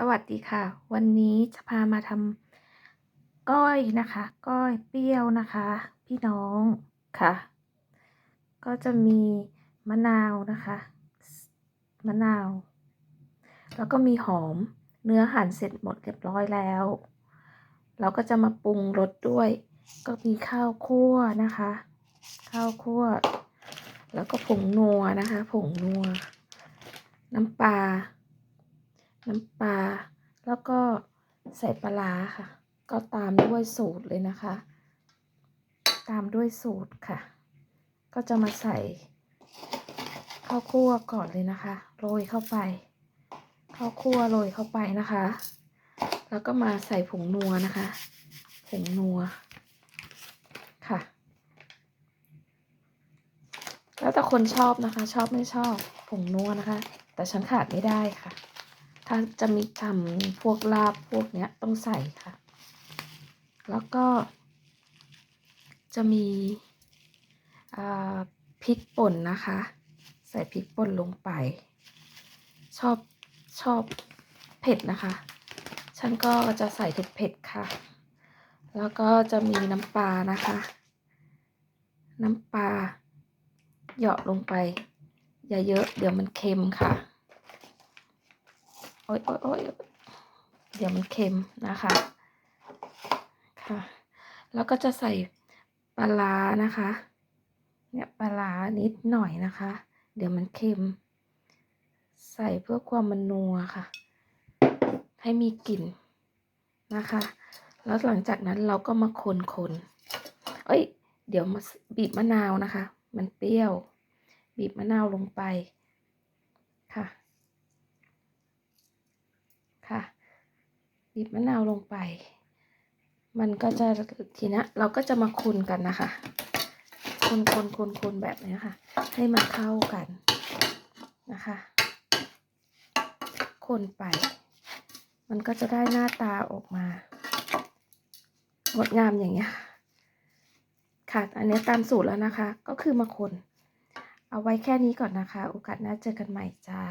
สวัสดีค่ะ วันนี้จะพามาทำก้อยนะคะ ก้อยเปรี้ยวนะคะ พี่น้องค่ะ ก็จะมีมะนาวนะคะ มะนาว แล้วก็มีหอมเนื้อหั่นเสร็จหมดเรียบร้อยแล้ว เราก็จะมาปรุงรสด้วย ก็มีข้าวคั่วนะคะ ข้าวคั่ว แล้วก็ผงนัวนะคะ ผงนัว น้ำปลา น้ำปลา แล้วก็ใส่ปลาค่ะ ก็ตามด้วยสูตรเลยนะคะ ตามด้วยสูตรค่ะ ก็จะมาใส่ข้าวคั่วก่อนเลยนะคะ โรยเข้าไปข้าวคั่วโรยเข้าไปนะคะ แล้วก็มาใส่ผงนัวนะคะ ผงนัวค่ะ แล้วแต่คนชอบนะคะ ชอบไม่ชอบผงนัวนะคะ แต่ฉันขาดไม่ได้ค่ะ ถ้าจะมีทำพวกลาบพวกเนี้ยต้องใส่ค่ะ แล้วก็ จะมีพริกป่นนะคะ ใส่พริกป่นลงไป ชอบชอบเผ็ดนะคะ ฉันก็จะใส่ทุกเผ็ดค่ะ แล้วก็จะมีน้ำปลานะคะ น้ำปลาเหยาะลงไป อย่าเยอะเดี๋ยวมันเค็มค่ะ โอ๊ยโอ๊ยโอ๊ยเดี๋ยวมันเค็มนะคะค่ะ แล้วก็จะใส่ปลาร้านะคะ เนี่ยปลาร้านิดหน่อยนะคะ เดี๋ยวมันเค็ม ใส่เพื่อความมันนัวค่ะ ให้มีกลิ่นนะคะ แล้วหลังจากนั้นเราก็มาคนคนเอ้ย เดี๋ยวมาบีบมะนาวนะคะ มันเปรี้ยว บีบมะนาวลงไป ค่ะ ค่ะ บีบมะนาวลงไป มันก็จะทีนี้เราก็จะมาคนกันนะคะ คนคนคนคนแบบนี้ค่ะ ให้มันเข้ากันนะคะ คนไป มันก็จะได้หน้าตาออกมางดงามอย่างเงี้ยค่ะ อันนี้ตามสูตรแล้วนะคะ ก็คือมาคน เอาไว้แค่นี้ก่อนนะคะ โอกาสหน้าเจอกันใหม่จ้า